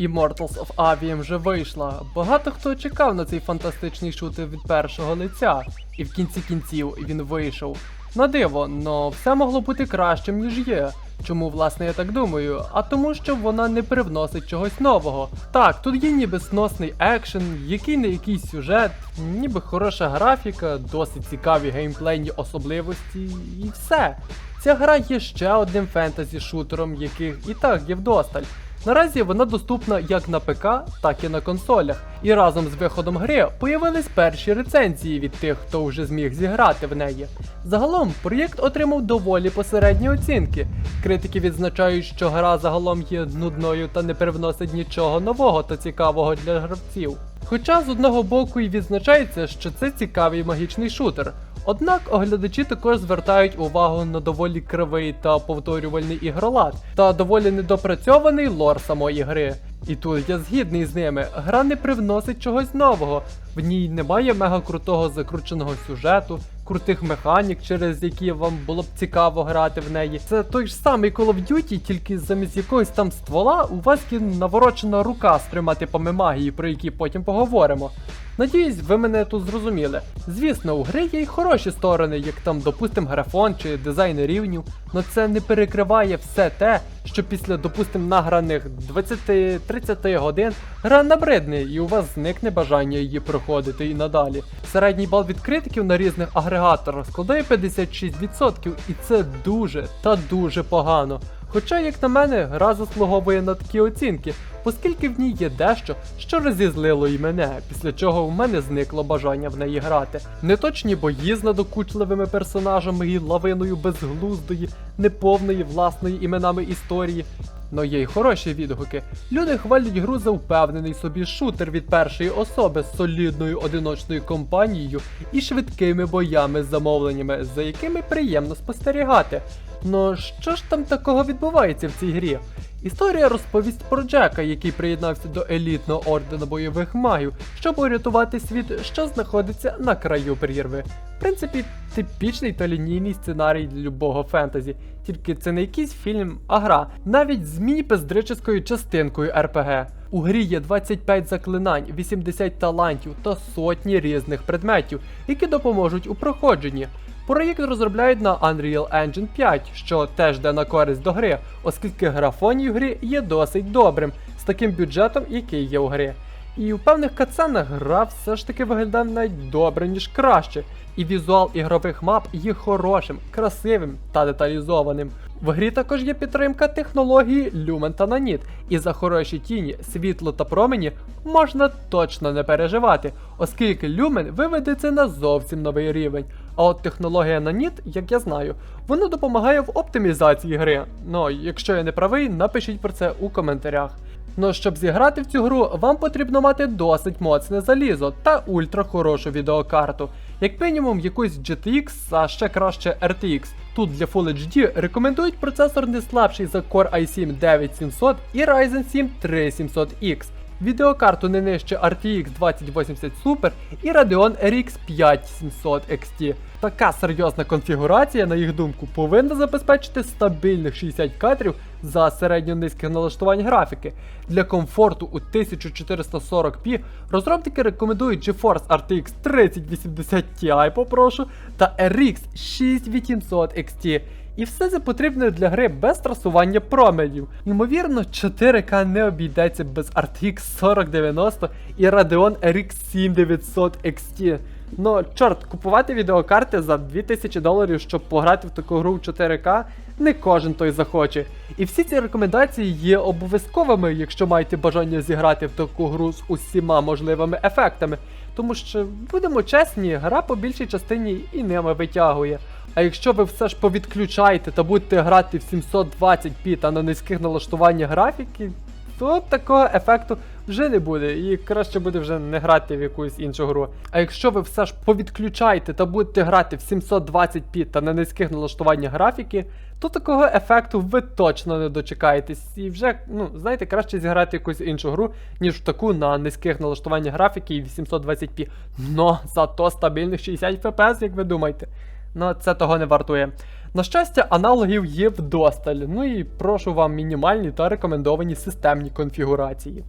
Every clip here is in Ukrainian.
Immortals of Avium вже вийшла. Багато хто чекав на цей фантастичний шутер від першого лиця, і в кінці кінців він вийшов. На диво, но все могло бути кращим, ніж є. Чому, власне, я так думаю? А тому, що вона не привносить чогось нового. Так, тут є ніби сносний екшен, який не якийсь сюжет, ніби хороша графіка, досить цікаві геймплейні особливості, і все. Ця гра є ще одним фентезі-шутером, яких і так є вдосталь. Наразі вона доступна як на ПК, так і на консолях. І разом з виходом гри появились перші рецензії від тих, хто вже зміг зіграти в неї. Загалом проєкт отримав доволі посередні оцінки. Критики відзначають, що гра загалом є нудною та не привносить нічого нового та цікавого для гравців. Хоча з одного боку і відзначається, що це цікавий магічний шутер. Однак оглядачі також звертають увагу на доволі кривий та повторювальний ігролад та доволі недопрацьований лор самої гри. І тут я згідний з ними, гра не привносить чогось нового, в ній немає мега крутого закрученого сюжету, крутих механік, через які вам було б цікаво грати в неї. Це той ж самий Call of Duty, тільки замість якогось там ствола у вас є наворочена рука з трьома типами магії, про які потім поговоримо. Надіюсь, ви мене тут зрозуміли. Звісно, у гри є й хороші сторони, як там, допустим, графон чи дизайн рівнів, але це не перекриває все те, що після, допустим, награних 20-30 годин гра набридне і у вас зникне бажання її проходити і надалі. Середній бал від критиків на різних агрегаторах складає 56%, і це дуже та дуже погано. Хоча, як на мене, гра заслуговує на такі оцінки, оскільки в ній є дещо, що розізлило і мене, після чого в мене зникло бажання в неї грати. Неточні бої з надокучливими персонажами і лавиною безглуздої, неповної власної іменами історії. Но є й хороші відгуки. Люди хвалять гру за впевнений собі шутер від першої особи з солідною одиночною компанією і швидкими боями з замовленнями, за якими приємно спостерігати. Но що ж там такого відбувається в цій грі? Історія розповість про Джека, який приєднався до елітного ордену бойових магів, щоб урятувати світ, що знаходиться на краю прірви. В принципі, типічний та лінійний сценарій для любого фентезі, тільки це не якийсь фільм, а гра, навіть з міні-пездрическою частинкою РПГ. У грі є 25 заклинань, 80 талантів та сотні різних предметів, які допоможуть у проходженні. Проєкт розробляють на Unreal Engine 5, що теж йде на користь до гри, оскільки графоній в грі є досить добрим, з таким бюджетом, який є у грі. І у певних катсценах гра все ж таки виглядає навіть добре, ніж краще. І візуал ігрових мап є хорошим, красивим та деталізованим. В грі також є підтримка технології Lumen та Nanit, і за хороші тіні, світло та промені можна точно не переживати, оскільки Lumen виведе це на зовсім новий рівень. А от технологія Nanit, як я знаю, вона допомагає в оптимізації гри. Ну, якщо я не правий, напишіть про це у коментарях. Ну, щоб зіграти в цю гру, вам потрібно мати досить моцне залізо та ультра хорошу відеокарту. Як мінімум якусь GTX, а ще краще RTX. Тут для Full HD рекомендують процесор не слабший за Core i7 9700 і Ryzen 7 3700X. Відеокарту не нижче RTX 2080 Super і Radeon RX 5700 XT. Така серйозна конфігурація, на їх думку, повинна забезпечити стабільних 60 кадрів за середньо низьких налаштувань графіки. Для комфорту у 1440p розробники рекомендують GeForce RTX 3080 Ti, попрошу, та RX 6800 XT. І все це потрібно для гри без трасування променів. Ймовірно, 4К не обійдеться без RTX 4090 і Radeon RX 7900 XT. Ну, чорт, купувати відеокарти за 2000 доларів, щоб пограти в таку гру в 4К, не кожен той захоче. І всі ці рекомендації є обов'язковими, якщо маєте бажання зіграти в таку гру з усіма можливими ефектами. Тому що, будемо чесні, гра по більшій частині і ними витягує. А якщо ви все ж повідключаєте та будете грати в 720p та на низьких налаштуваннях графіки, то такого ефекту вже не буде, і краще буде вже не грати в якусь іншу гру. А якщо ви все ж повідключаєте та будете грати в 720p та на низьких налаштуваннях графіки, то такого ефекту ви точно не дочекаєтесь. І вже, ну, знаєте, краще зіграти якусь іншу гру, ніж в таку на низьких налаштуваннях графіки і 820p. Но зато стабільних 60 FPS, як ви думаєте. Ну, це того не вартує. На щастя, аналогів є вдосталь, ну і прошу вам мінімальні та рекомендовані системні конфігурації.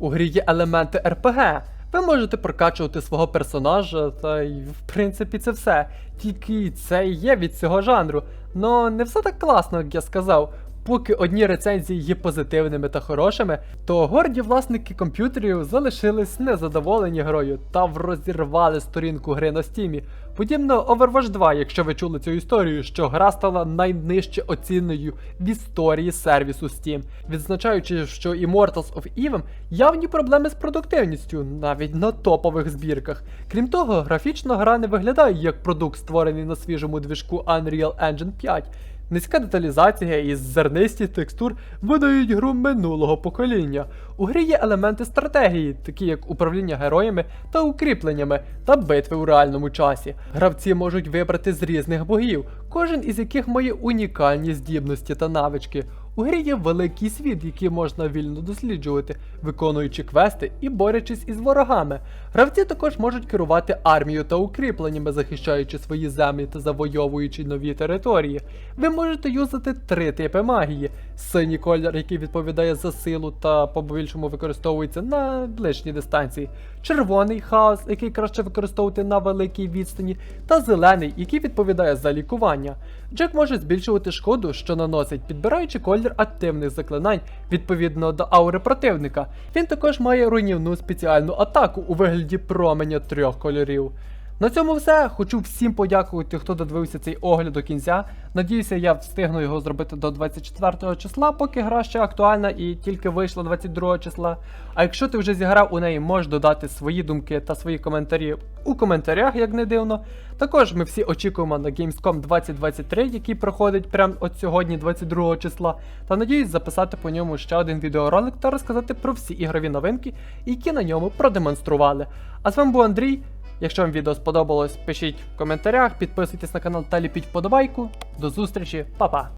У грі є елементи РПГ. Ви можете прокачувати свого персонажа, та й в принципі це все. Тільки це і є від цього жанру. Но не все так класно, як я сказав. Поки одні рецензії є позитивними та хорошими, то горді власники комп'ютерів залишились незадоволені грою та розірвали сторінку гри на стімі. Подібно Overwatch 2, якщо ви чули цю історію, що гра стала найнижче оціненою в історії сервісу Steam, відзначаючи, що Immortals of Eve явні проблеми з продуктивністю, навіть на топових збірках. Крім того, графічно гра не виглядає як продукт, створений на свіжому движку Unreal Engine 5. Низька деталізація і зернисті текстур видають гру минулого покоління. У грі є елементи стратегії, такі як управління героями та укріпленнями та битви у реальному часі. Гравці можуть вибрати з різних богів, кожен із яких має унікальні здібності та навички. У грі є великий світ, який можна вільно досліджувати, виконуючи квести і борючись із ворогами. Гравці також можуть керувати армією та укріпленнями, захищаючи свої землі та завойовуючи нові території. Ви можете юзати три типи магії: синій колір, який відповідає за силу та по-більшому використовується на ближній дистанції, червоний хаос, який краще використовувати на великій відстані, та зелений, який відповідає за лікування. Джек може збільшувати шкоду, що наносить, підбираючи колір активних заклинань відповідно до аури противника. Він також має руйнівну спеціальну атаку у вигляді променя трьох кольорів. На цьому все. Хочу всім подякувати, хто додивився цей огляд до кінця. Надіюся, я встигну його зробити до 24 числа, поки гра ще актуальна і тільки вийшла 22 числа. А якщо ти вже зіграв у неї, можеш додати свої думки та свої коментарі у коментарях, як не дивно. Також ми всі очікуємо на Gamescom 2023, який проходить прямо от сьогодні, 22 числа. Та надіюсь записати по ньому ще один відеоролик та розказати про всі ігрові новинки, які на ньому продемонстрували. А з вами був Андрій. Якщо вам відео сподобалось, пишіть в коментарях, підписуйтесь на канал та ліпіть вподобайку. До зустрічі, па-па!